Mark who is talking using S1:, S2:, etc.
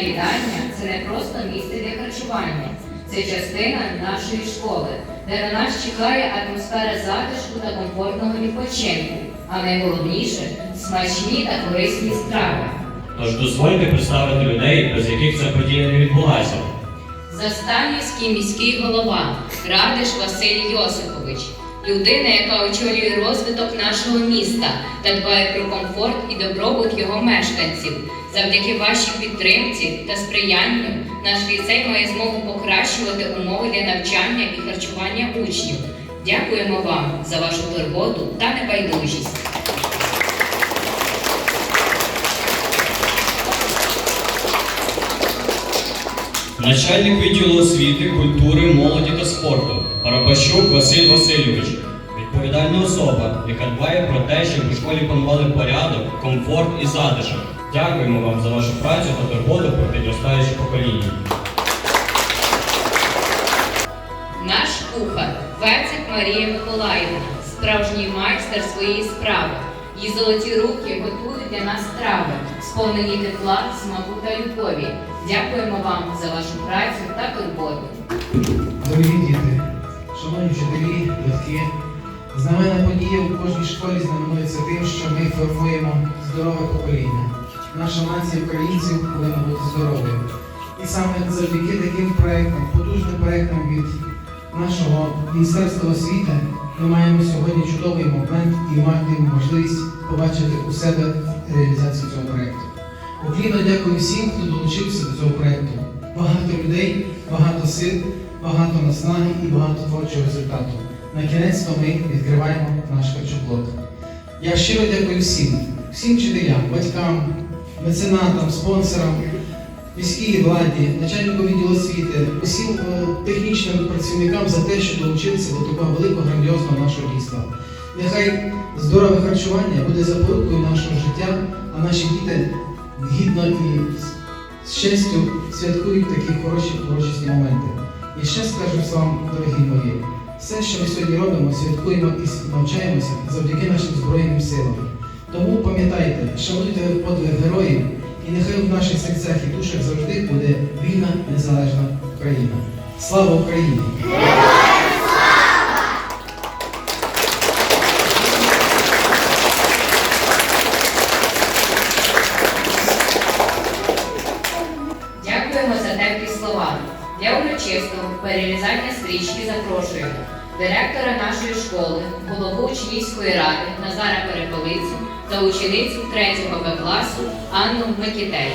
S1: їдальня це не просто місце для харчування, це частина нашої школи, де на нас чекає атмосфера затишку та комфортного відпочинку, а найголовніше смачні та корисні страви.
S2: Тож дозвольте представити людей, без яких ця подія не відбулася.
S1: Застанівський міський голова Радиш Василь Йосипович людина, яка очолює розвиток нашого міста та дбає про комфорт і добробут його мешканців. Завдяки вашій підтримці та сприянню наш ліцей має змогу покращувати умови для навчання і харчування учнів. Дякуємо вам за вашу турботу та небайдужість.
S2: Начальник відділу освіти, культури, молоді та спорту Парабащук Василь Васильович. Відповідальна особа, яка дбає про те, щоб у школі панували порядок, комфорт і затишок. Дякуємо вам за вашу працю та турботу про підростаюче покоління.
S1: Наш кухар Вецик Марія Миколаївна, справжній майстер своєї справи. Її золоті руки готують для нас страви, сповнені тепла, смаку та любові. Дякуємо вам за вашу працю та турботу.
S3: Дорогі діти, шановні вчителі, батьки, знамена подія у кожній школі знаменується тим, що ми формуємо здорове покоління. Наша нація українців повинна бути здоровою. І саме завдяки таким проектам, потужним проектам від нашого Міністерства освіти, ми маємо сьогодні чудовий момент і маємо можливість побачити у себе реалізацію цього проекту. Уклінно дякую всім, хто долучився до цього проекту. Багато людей, багато сил, багато наснаги і багато творчого результату. На кінець то ми відкриваємо наш харчоблок. Я щиро дякую всім, всім вчителям, батькам, меценатам, спонсорам, міській владі, начальнику відділу освіти, усім е, технічним працівникам за те, що долучилися до такого великого грандіозного нашого дійства. Нехай здорове харчування буде запорукою нашого життя, а наші діти гідно і з щастю святкують такі хороші урочисті моменти. І ще скажу вам, дорогі мої, все, що ми сьогодні робимо, святкуємо і навчаємося завдяки нашим Збройним силам. Тому пам'ятайте, шануйте подвиг героїв, і нехай в наших серцях і душах завжди буде вільна, незалежна Україна. Слава Україні!
S1: Дякуємо за теплі слова. Для урочистого перерізання стрічки запрошуємо директора нашої школи, голову учнівської ради Назара Переполицю та ученицю 3 Б класу Анну Микітей.